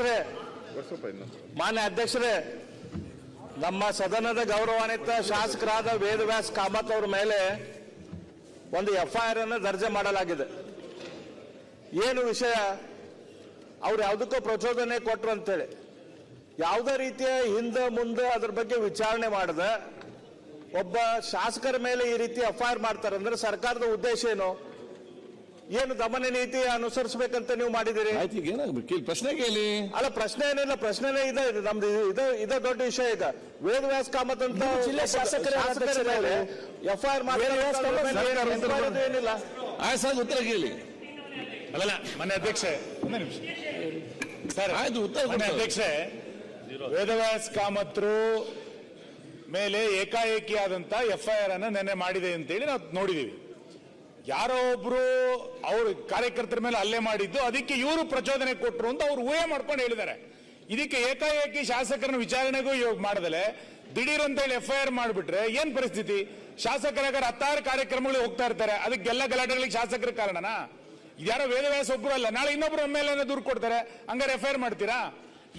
ಅಧ್ಯಕ್ಷರೇ, ಮಾನ್ಯ ಅಧ್ಯಕ್ಷರೇ, ನಮ್ಮ ಸದನದ ಗೌರವಾನ್ವಿತ ಶಾಸಕರಾದ ವೇದವ್ಯಾಸ್ ಕಾಮತ್ ಅವರ ಮೇಲೆ ಒಂದು ಎಫ್ಐಆರ್ ಅನ್ನು ದರ್ಜೆ ಮಾಡಲಾಗಿದೆ. ಏನು ವಿಷಯ? ಅವ್ರು ಯಾವುದಕ್ಕೂ ಪ್ರಚೋದನೆ ಕೊಟ್ರು ಅಂತೇಳಿ. ಯಾವುದೇ ರೀತಿಯ ಹಿಂದೆ ಮುಂದೆ ಅದ್ರ ಬಗ್ಗೆ ವಿಚಾರಣೆ ಮಾಡದ, ಒಬ್ಬ ಶಾಸಕರ ಮೇಲೆ ಈ ರೀತಿ ಎಫ್ಐಆರ್ ಮಾಡ್ತಾರೆ ಅಂದ್ರೆ ಸರ್ಕಾರದ ಉದ್ದೇಶ ಏನು? ಏನು ದಮನ ನೀತಿ ಅನುಸರಿಸಬೇಕಂತ ನೀವು ಮಾಡಿದಿರಿ ಆಯ್ತು ಈಗ ಏನಾಗ್ಬೇಕು? ಕೇಳಿ ಪ್ರಶ್ನೆ ಕೇಳಿ. ಅಲ್ಲ ಪ್ರಶ್ನೆ ಏನಿಲ್ಲ ಪ್ರಶ್ನೆನೇ ಇದೆ. ಇದು ನಮ್ದು ಇದು ಇದೇ ದೊಡ್ಡ ವಿಷಯ ಇದೆ ವೇದವ್ಯಾಸ್ ಕಾಮತ್ ಅಂತ ನಿಮ್ಮ ಜಿಲ್ಲೆ ಶಾಸಕರೇ ಶಾಸಕರ ಮೇಲೆ ಎಫ್ಐಆರ್ ವೇದವ್ಯಾಸ್ ಕಾಮತ್ ಏನಿಲ್ಲ. ಆಯ್ತು ಸರ್ ಉತ್ತರ ಕೇಳಿ. ಅಲ್ಲಲ್ಲ ಮನೆ ಅಧ್ಯಕ್ಷೆ ಒಂದೇ ನಿಮಿಷ. ಸರ್ ಆಯ್ತು ಉತ್ತರ ಮನೆ ಕೊಡ್ತಾರೆ. ಅಧ್ಯಕ್ಷೆ ವೇದವ್ಯಾಸ್ ಕಾಮತ್ರು ಮೇಲೆ ಏಕಾಏಕಿ ಆದಂತ ಎಫ್ಐಆರ್ ಅನ್ನ ನೆನ್ನೆ ಮಾಡಿದೆ ಅಂತೇಳಿ ನಾವು ನೋಡಿದೀವಿ. ಯಾರೋ ಒಬ್ರು ಅವರು ಕಾರ್ಯಕರ್ತರ ಮೇಲೆ ಹಲ್ಲೆ ಮಾಡಿದ್ದು ಅದಕ್ಕೆ ಇವರು ಪ್ರಚೋದನೆ ಕೊಟ್ಟರು ಅಂತ ಅವ್ರು ಊಹೆ ಮಾಡ್ಕೊಂಡು ಹೇಳಿದ್ದಾರೆ. ಇದಕ್ಕೆ ಏಕಾಏಕಿ ಶಾಸಕರನ್ನ ವಿಚಾರಣೆಗೂ ಯೋಗ ಮಾಡದಲೆ ದಿಢೀರ್ ಅಂತ ಹೇಳಿ ಆರ್ ಮಾಡಿಬಿಟ್ರೆ ಏನ್ ಪರಿಸ್ಥಿತಿ? ಶಾಸಕರಾಗ ಹತ್ತಾರು ಕಾರ್ಯಕ್ರಮಗಳಿಗೆ ಹೋಗ್ತಾ ಇರ್ತಾರೆ ಅದಕ್ಕೆಲ್ಲ ಗಲಾಟೆಗಳಿಗೆ ಶಾಸಕರ ಕಾರಣನಾ? ಇದ್ಯಾರೋ ವೇದವ್ಯಾಸ ಒಬ್ರು ಅಲ್ಲ ನಾಳೆ ಇನ್ನೊಬ್ರು ಮೇಲೆ ದೂರು ಕೊಡ್ತಾರೆ ಹಂಗಾರೆ ಎಫ್ಐಆರ್ ಮಾಡ್ತೀರಾ?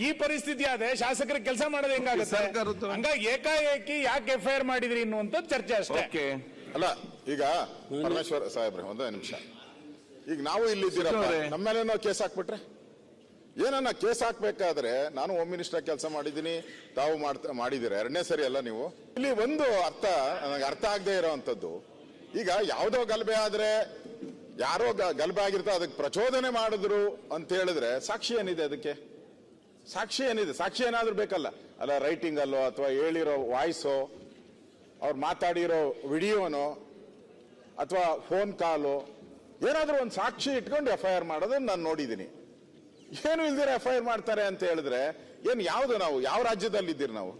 ಈ ಪರಿಸ್ಥಿತಿ ಆದ್ರೆ ಶಾಸಕರ ಕೆಲಸ ಮಾಡೋದು ಹೆಂಗಾಗುತ್ತೆ? ಹಂಗಾಗಿ ಏಕಾಏಕಿ ಯಾಕೆ ಆರ್ ಮಾಡಿದ್ರಿ ಅನ್ನುವಂತ ಚರ್ಚೆ ಅಷ್ಟೇ. ಓಕೆ. ಅಲ್ಲ ಈಗ ಪರಮೇಶ್ವರ ಸಾಹೇಬ್ರೆ ಒಂದೇ ನಿಮಿಷ. ಈಗ ನಾವು ಇಲ್ಲಿದ್ದೀರಪ್ಪ. ನಮ್ಮ ಮೇಲೆ ನಾವು ಕೇಸ್ ಹಾಕ್ಬಿಟ್ರೆ? ಏನನ್ನ ಕೇಸ್ ಹಾಕ್ಬೇಕಾದ್ರೆ ನಾನು ಹೋಮ್ ಮಿನಿಸ್ಟರ್ ಕೆಲಸ ಮಾಡಿದ್ದೀನಿ ತಾವು ಮಾಡ್ತಾ ಮಾಡಿದ್ದೀರ? ಎರಡನೇ ಸರಿ ಅಲ್ಲ ನೀವು. ಇಲ್ಲಿ ಒಂದು ಅರ್ಥ ನನಗೆ ಅರ್ಥ ಆಗದೆ ಇರೋವಂಥದ್ದು ಈಗ ಯಾವುದೋ ಗಲಭೆ ಆದ್ರೆ ಯಾರೋ ಗಲಭೆ ಆಗಿರ್ತಾ ಅದಕ್ಕೆ ಪ್ರಚೋದನೆ ಮಾಡಿದ್ರು ಅಂತ ಹೇಳಿದ್ರೆ ಸಾಕ್ಷಿ ಏನಿದೆ ಅದಕ್ಕೆ? ಸಾಕ್ಷಿ ಏನಿದೆ? ಸಾಕ್ಷಿ ಏನಾದರೂ ಬೇಕಲ್ಲ. ಅಲ್ಲ ರೈಟಿಂಗ್ ಅಲ್ಲೋ ಅಥವಾ ಹೇಳಿರೋ ವಾಯ್ಸೋ ಅವ್ರು ಮಾತಾಡಿರೋ ವಿಡಿಯೋನೋ ಅಥವಾ ಫೋನ್ ಕಾಲು ಏನಾದರೂ ಒಂದು ಸಾಕ್ಷಿ ಇಟ್ಕೊಂಡು ಎಫ್ ಐ ಆರ್ ಮಾಡೋದನ್ನು ನಾನು ನೋಡಿದ್ದೀನಿ ಏನು ಇಲ್ದಿರ ಎಫ್ ಐ ಆರ್ ಮಾಡ್ತಾರೆ ಅಂತ ಹೇಳಿದ್ರೆ ಏನು ಯಾವುದು ನಾವು? ಯಾವ ರಾಜ್ಯದಲ್ಲಿ ಇದ್ದೀರಿ ನಾವು?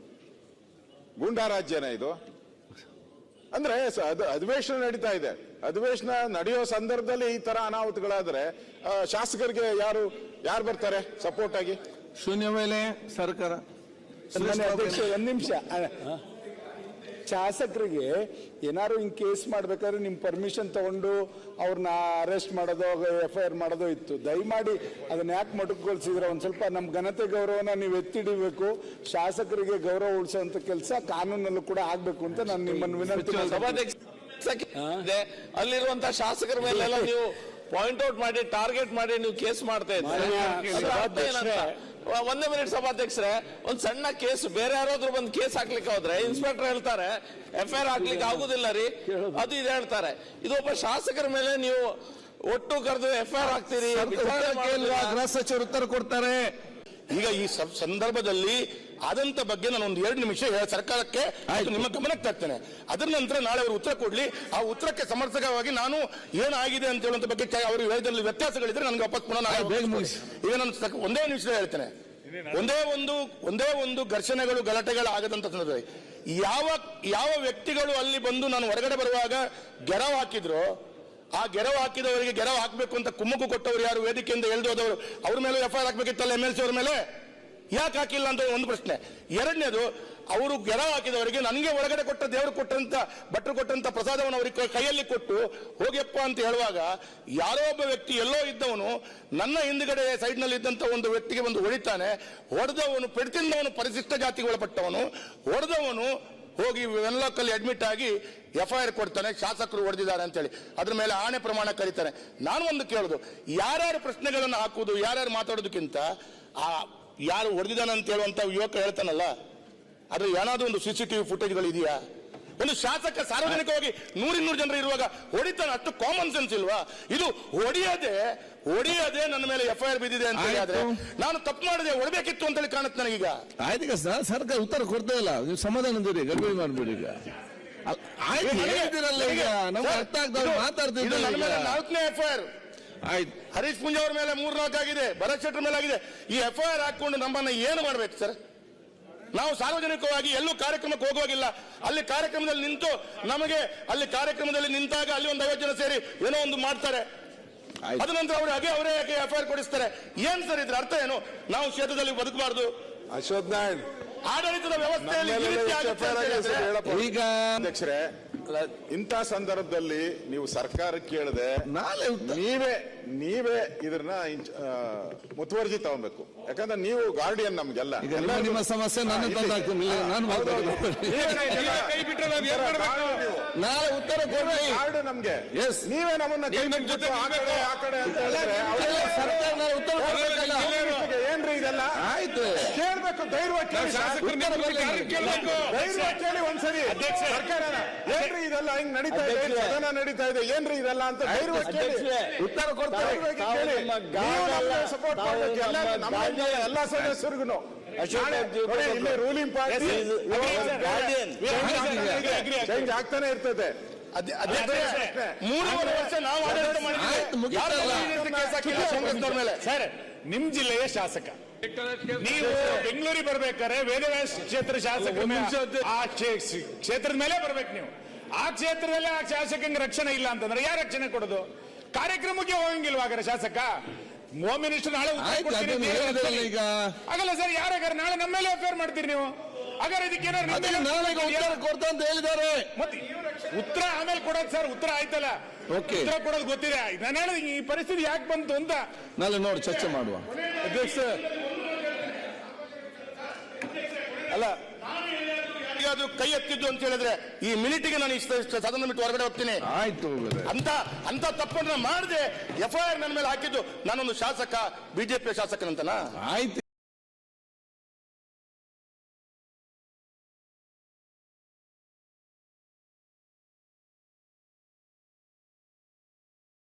ಗುಂಡಾ ರಾಜ್ಯನ ಇದು? ಅಂದ್ರೆ ಅದು ಅಧಿವೇಶನ ನಡೀತಾ ಇದೆ. ಅಧಿವೇಶನ ನಡೆಯೋ ಸಂದರ್ಭದಲ್ಲಿ ಈ ತರ ಅನಾಹುತಗಳಾದ್ರೆ ಶಾಸಕರಿಗೆ ಯಾರು ಯಾರು ಬರ್ತಾರೆ ಸಪೋರ್ಟ್ ಆಗಿ? ಶೂನ್ಯ ಮೇಲೆ ಸರ್ಕಾರ. ನಿಮಿಷ. ಶಾಸಕರಿಗೆ ಏನಾರು ಹಿಂಗೆ ಕೇಸ್ ಮಾಡ್ಬೇಕಾದ್ರೆ ನಿಮ್ ಪರ್ಮಿಷನ್ ತಗೊಂಡು ಅವ್ರನ್ನ ಅರೆಸ್ಟ್ ಮಾಡೋದು ಎಫ್ ಐ ಆರ್ ಮಾಡೋದು ಇತ್ತು. ದಯಮಾಡಿ ಅದನ್ನ ಯಾಕೆ ಮಟುಕೊಳ್ಸಿದ್ರೆ ಒಂದ್ ಸ್ವಲ್ಪ ನಮ್ ಘನತೆ ಗೌರವನ ನೀವು ಎತ್ತಿಡಿಬೇಕು. ಶಾಸಕರಿಗೆ ಗೌರವ ಉಳಿಸುವಂತ ಕೆಲಸ ಕಾನೂನಲ್ಲೂ ಕೂಡ ಆಗ್ಬೇಕು ಅಂತ ನಾನು ನಿಮ್ಮನ್ನು ವಿನಂತಿ ಅಲ್ಲಿರುವಂತಹ ಶಾಸಕರ ಮೇಲೆಲ್ಲ ನೀವು ಪಾಯಿಂಟ್ ಔಟ್ ಮಾಡಿ ಟಾರ್ಗೆಟ್ ಮಾಡಿ ನೀವು ಕೇಸ್ ಮಾಡ್ತಾ ಇದ್ದೀರಿ? ಒಂದೇ ಮಿನಿಟ್ ಸಭಾಧ್ಯಕ್ಷರೇ ಒಂದು ಸಣ್ಣ ಕೇಸ್ ಬೇರೆ ಯಾರಾದ್ರೂ ಬಂದು ಕೇಸ್ ಹಾಕ್ಲಿಕ್ಕೆ ಹೋದ್ರೆ ಇನ್ಸ್ಪೆಕ್ಟರ್ ಹೇಳ್ತಾರೆ ಎಫ್ ಐ ಆರ್ ಹಾಕ್ಲಿಕ್ಕೆ ಆಗುದಿಲ್ಲ ರೀ. ಅದು ಇದು ಹೇಳ್ತಾರೆ. ಇದು ಒಬ್ಬ ಶಾಸಕರ ಮೇಲೆ ನೀವು ಒಟ್ಟು ಕರೆದು ಎಫ್ ಐ ಆರ್ ಹಾಕ್ತೀರಿ. ಗೃಹ ಸಚಿವರು ಉತ್ತರ ಕೊಡ್ತಾರೆ. ಈಗ ಈ ಸಂದರ್ಭದಲ್ಲಿ ಆದಂತ ಬಗ್ಗೆ ನಾನು ಒಂದು ಎರಡು ನಿಮಿಷ ಹೇಳ ಸರ್ಕಾರಕ್ಕೆ ನಿಮ್ಮ ಗಮನಕ್ಕೆ ತರ್ತೇನೆ. ಅದರ ನಂತರ ನಾಳೆ ಅವರು ಉತ್ತರ ಕೊಡ್ಲಿ. ಆ ಉತ್ತರಕ್ಕೆ ಸಮರ್ಥಕವಾಗಿ ನಾನು ಏನಾಗಿದೆ ಅಂತ ಹೇಳುವಂತ ಬಗ್ಗೆ ಅವರು ಹೇಳಿದಲ್ಲಿ ವ್ಯತ್ಯಾಸಗಳಿದ್ರೆ ನನಗೆ ವಾಪಸ್ ಪುನಃ. ಈಗ ನಾನು ಒಂದೇ ನಿಮಿಷ ಹೇಳ್ತೇನೆ. ಒಂದೇ ಒಂದು ಒಂದೇ ಒಂದು ಘರ್ಷಣೆಗಳು ಗಲಾಟೆಗಳು ಆಗದಂತ ಸಂದರ್ಭದಲ್ಲಿ ಯಾವ ಯಾವ ವ್ಯಕ್ತಿಗಳು ಅಲ್ಲಿ ಬಂದು ನಾನು ಹೊರಗಡೆ ಬರುವಾಗ ಗೆರವು ಹಾಕಿದ್ರು ಆ ಗೆರವು ಹಾಕಿದವರಿಗೆ ಗೆರವು ಹಾಕಬೇಕು ಅಂತ ಕುಮ್ಮಕ್ಕು ಕೊಟ್ಟವರು ಯಾರು? ವೇದಿಕೆಯಿಂದ ಎಳೆದು ಹೋದವರು ಅವ್ರ ಮೇಲೆ ಎಫ್ ಐ ಆರ್ ಹಾಕ್ಬೇಕಿತ್ತಲ್ಲ ಎಂ ಎಲ್ ಸಿ ಅವ್ರ ಮೇಲೆ? ಯಾಕೆ ಹಾಕಿಲ್ಲ ಅಂತ ಒಂದು ಪ್ರಶ್ನೆ. ಎರಡನೇದು, ಅವರು ಗೆರ ಹಾಕಿದವರಿಗೆ ನನಗೆ ಒಳಗಡೆ ಕೊಟ್ಟ ದೇವರು ಕೊಟ್ಟಂತ, ಭಟ್ರು ಕೊಟ್ಟಂತ ಪ್ರಸಾದವನ್ನು ಅವರಿಗೆ ಕೈಯಲ್ಲಿ ಕೊಟ್ಟು ಹೋಗ್ಯಪ್ಪ ಅಂತ ಹೇಳುವಾಗ ಯಾರೋ ಒಬ್ಬ ವ್ಯಕ್ತಿ ಎಲ್ಲೋ ಇದ್ದವನು, ನನ್ನ ಹಿಂದ್ಗಡೆ ಸೈಡ್ನಲ್ಲಿ ಇದ್ದಂತ ಒಂದು ವ್ಯಕ್ತಿಗೆ ಬಂದು ಹೊಡಿತಾನೆ. ಹೊಡೆದವನು, ಪೆಡ್ತಿಂದವನು ಪರಿಶಿಷ್ಟ ಜಾತಿಗೆ ಒಳಪಟ್ಟವನು. ಹೊಡೆದವನು ಹೋಗಿ ವೆನ್ಲಾಕಲ್ಲಿ ಅಡ್ಮಿಟ್ ಆಗಿ ಎಫ್ ಐ ಆರ್ ಕೊಡ್ತಾನೆ, ಶಾಸಕರು ಹೊಡೆದಿದ್ದಾರೆ ಅಂತೇಳಿ. ಅದ್ರ ಮೇಲೆ ಆಣೆ ಪ್ರಮಾಣ ಕರೀತಾನೆ ನಾನು ಒಂದು ಕೇಳೋದು, ಯಾರ್ಯಾರು ಪ್ರಶ್ನೆಗಳನ್ನು ಹಾಕುವುದು, ಯಾರ್ಯಾರು ಮಾತಾಡೋದಕ್ಕಿಂತ ಆ ಯಾರು ಹೊಡೆದಿದ್ದಾನೆ ಅಂತ ಹೇಳುವಂತ ಯುವಕ ಹೇಳ್ತಾನಲ್ಲ ಅದ್ರ ಏನಾದ್ರೂ ಒಂದು ಸಿಸಿಟಿವಿ ಫುಟೇಜ್ಗಳು ಇದೆಯಾ? ಒಂದು ಶಾಸಕ ಸಾರ್ವಜನಿಕವಾಗಿ ನೂರಿನ್ನೂರು ಜನರು ಇರುವಾಗ ಹೊಡಿತಾನೆ ಅಷ್ಟು ಕಾಮನ್ ಸೆನ್ಸ್ ಇಲ್ವಾ? ಇದು ಹೊಡಿಯದೆ ಹೊಡಿಯದೆ ನನ್ನ ಮೇಲೆ ಎಫ್ ಐ ಆರ್ ಬಿದ್ದಿದೆ ಅಂತ ಹೇಳಿದ್ರೆ ನಾನು ತಪ್ಪು ಮಾಡಿದೆ ಹೊಡಬೇಕಿತ್ತು ಅಂತೇಳಿ ಕಾಣುತ್ತೆ ನನಗೀಗ. ಆಯ್ತು ಈಗ ಸರ್ ಸರ್ಕಾರ ಉತ್ತರ ಕೊಡ್ತಾ ಇಲ್ಲ. ನೀವು ಸಮಾಧಾನದಿರಿ ಗಡ್ಬಡಿ ಮಾಡ್ಬಿಡಿ ಈಗ. ಆಯ್ತು ಈಗ. ನಮ್ಗೆ ಅರ್ಥ ಆಗ್ತದೆ ಮೇಲೆ ನಾಲ್ಕನೇ ಎಫ್ ಐ ಆರ್ ಆಯ್ತು. ಹರೀಶ್ ಪುಂಜ ಅವ್ರ ಮೇಲೆ ಮೂರ್ನಾಲ್ಕು ಆಗಿದೆ ಭರತ್ ಶೆಟ್ಟರ್ ಮೇಲೆ ಆಗಿದೆ. ಈ ಎಫ್ ಐ ಆರ್ ಹಾಕೊಂಡು ನಮ್ಮನ್ನ ಏನು ಮಾಡ್ಬೇಕು ಸರ್? ನಾವು ಸಾರ್ವಜನಿಕವಾಗಿ ಎಲ್ಲೂ ಕಾರ್ಯಕ್ರಮಕ್ಕೆ ಹೋಗುವಾಗಿಲ್ಲ. ಅಲ್ಲಿ ಕಾರ್ಯಕ್ರಮದಲ್ಲಿ ನಿಂತು ನಮಗೆ ಅಲ್ಲಿ ಕಾರ್ಯಕ್ರಮದಲ್ಲಿ ನಿಂತಾಗ ಅಲ್ಲಿ ಒಂದು ಐವತ್ತು ಜನ ಸೇರಿ ಏನೋ ಒಂದು ಮಾಡ್ತಾರೆ. ಅದ ನಂತರ ಅವರು ಹಾಗೆ ಅವರೇ ಯಾಕೆ ಎಫ್ ಐ ಆರ್ ಕೊಡಿಸ್ತಾರೆ? ಏನ್ ಸರ್ ಇದ್ರ ಅರ್ಥ ಏನು? ನಾವು ಕ್ಷೇತ್ರದಲ್ಲಿ ಬದುಕಬಾರ್ದು. ಅಶೋಕ್ ನಾರಾಯಣ್. ಆಡಳಿತದ ವ್ಯವಸ್ಥೆಯಲ್ಲಿ ಈಗ ಅಧ್ಯಕ್ಷರೇ ಇಂಥ ಸಂದರ್ಭದಲ್ಲಿ ನೀವು ಸರ್ಕಾರ ಕೇಳದೆ ನಾಳೆ ನೀವೇ ನೀವೇ ಇದನ್ನ ಮುತುವರ್ಜಿ ತಗೊಬೇಕು. ಯಾಕಂದ್ರೆ ನೀವು ಗಾರ್ಡಿಯನ್ ನಮ್ಗೆಲ್ಲ. ಇದೆಲ್ಲ ನಿಮ್ಮ ಸಮಸ್ಯೆ ನನ್ನ ನಾನು? ನಾಳೆ ಉತ್ತರ ಕೊಡ್ರಿ. ಕಾರ್ಡ್ ನಮ್ಗೆ. ಎಸ್ ನೀವೇ ನಮ್ಮನ್ನ ಕೈ ಬಿಟ್ಬಿಟ್ಟು ಆ ಕಡೆ ಆ ಕಡೆ ಅಂತ ಹೇಳಿದ್ರೆ ಸರ್ಕಾರ ಉತ್ತರ ಇದೆಲ್ಲ ಆಯ್ತು. ಕೇಳ್ಬೇಕು ಧೈರ್ಯ ಕೇಳಿ. ಶಾಸಕರು ಕೇಳಬೇಕು. ಧೈರ್ಯವಾಗಿ ಕೇಳಿ ಒಂದ್ಸರಿ. ಸರ್ಕಾರ ಏನ್ರಿ ಇದೆಲ್ಲ? ಹಿಂಗ್ ನಡೀತಾ ಇದೆ? ಸದನ ನಡೀತಾ ಇದೆ? ಏನ್ರಿ ಇದೆಲ್ಲ ಅಂತ ಧೈರ್ಯ ಕೇಳಿ. ಉತ್ತರ ಕೊಡ್ತಾರೆ ಕೇಳಿ. ಸಪೋರ್ಟ್ ಮಾಡ್ಬೇಕು ಎಲ್ಲ ನಮ್ಮ ಎಲ್ಲ ಸದಸ್ಯರಿಗೂ. ಇಲ್ಲಿ ರೂಲಿಂಗ್ ಪಾರ್ಟಿ ಚೇಂಜ್ ಆಗ್ತಾನೆ ಇರ್ತದೆ. ಮೂರುವರೆ ವರ್ಷ ನಾವು ಆಡಳಿತ ಮಾಡಿದ್ದೀವಿ. ಮೇಲೆ. ಸರ್ ನಿಮ್ ಜಿಲ್ಲೆಯ ಶಾಸಕ. ನೀವು ಬೆಂಗಳೂರಿಗೆ ಬರ್ಬೇಕಾದ್ರೆ ವೇದವ್ಯಾಸ ಕ್ಷೇತ್ರ ಶಾಸಕ ಆ ಕ್ಷೇ- ಕ್ಷೇತ್ರದ ಮೇಲೆ ಬರ್ಬೇಕು ನೀವು. ಆ ಕ್ಷೇತ್ರದಲ್ಲಿ ಆ ಶಾಸಕಂಗೆ ರಕ್ಷಣೆ ಇಲ್ಲ ಅಂತಂದ್ರೆ ಯಾರು ರಕ್ಷಣೆ ಕೊಡೋದು? ಕಾರ್ಯಕ್ರಮಕ್ಕೆ ಹೋಗಂಗಿಲ್ವಾ ಹಾಗಾದ್ರೆ ಶಾಸಕ? ಹೋಮ್ ಮಿನಿಸ್ಟರ್ ನಾಳೆ ಆಗಲ್ಲ ಸರ್ ಯಾರಾಗಾರ ನಾಳೆ ನಮ್ಮ ಮೇಲೆ ಅಫೇರ್ ಮಾಡ್ತೀರಿ ನೀವು? ಹಾಗಾದ್ರೆ ಇದಕ್ಕೆ ಕೊಡ್ತಾ ಅಂತ ಹೇಳಿದ್ದಾರೆ. ಮತ್ತೆ ಉತ್ತರ ಆಮೇಲೆ ಕೊಡೋದು ಸರ್ ಉತ್ತರ ಆಯ್ತಲ್ಲ. ಉತ್ತರ ಕೊಡೋದು ಗೊತ್ತಿದೆ. ನಾನು ಹೇಳಿದ ಈ ಪರಿಸ್ಥಿತಿ ಯಾಕೆ ಬಂತು ಅಂತ. ನಾಳೆ ನೋಡಿ ಚರ್ಚೆ ಮಾಡುವ. ಅಧ್ಯಕ್ಷ ಅಲ್ಲ ಅದು ಕೈ ಎತ್ತಿದ್ದು ಅಂತ ಹೇಳಿದ್ರೆ ಈ ಮಿನಿಟ್ಗೆ ನಾನು ಇಷ್ಟ ಸದನ ಬಿಟ್ಟು ಹೊರಗಡೆ ಹೋಗ್ತೀನಿ. ಆಯ್ತು. ಅಂತ ಅಂತ ತಪ್ಪನ್ನ ಮಾಡದೆ ಎಫ್ಐಆರ್ ನನ್ನ ಮೇಲೆ ಹಾಕಿದ್ದು ನಾನೊಂದು ಶಾಸಕ ಬಿಜೆಪಿ ಶಾಸಕನಂತನಾ? ಆಯ್ತು.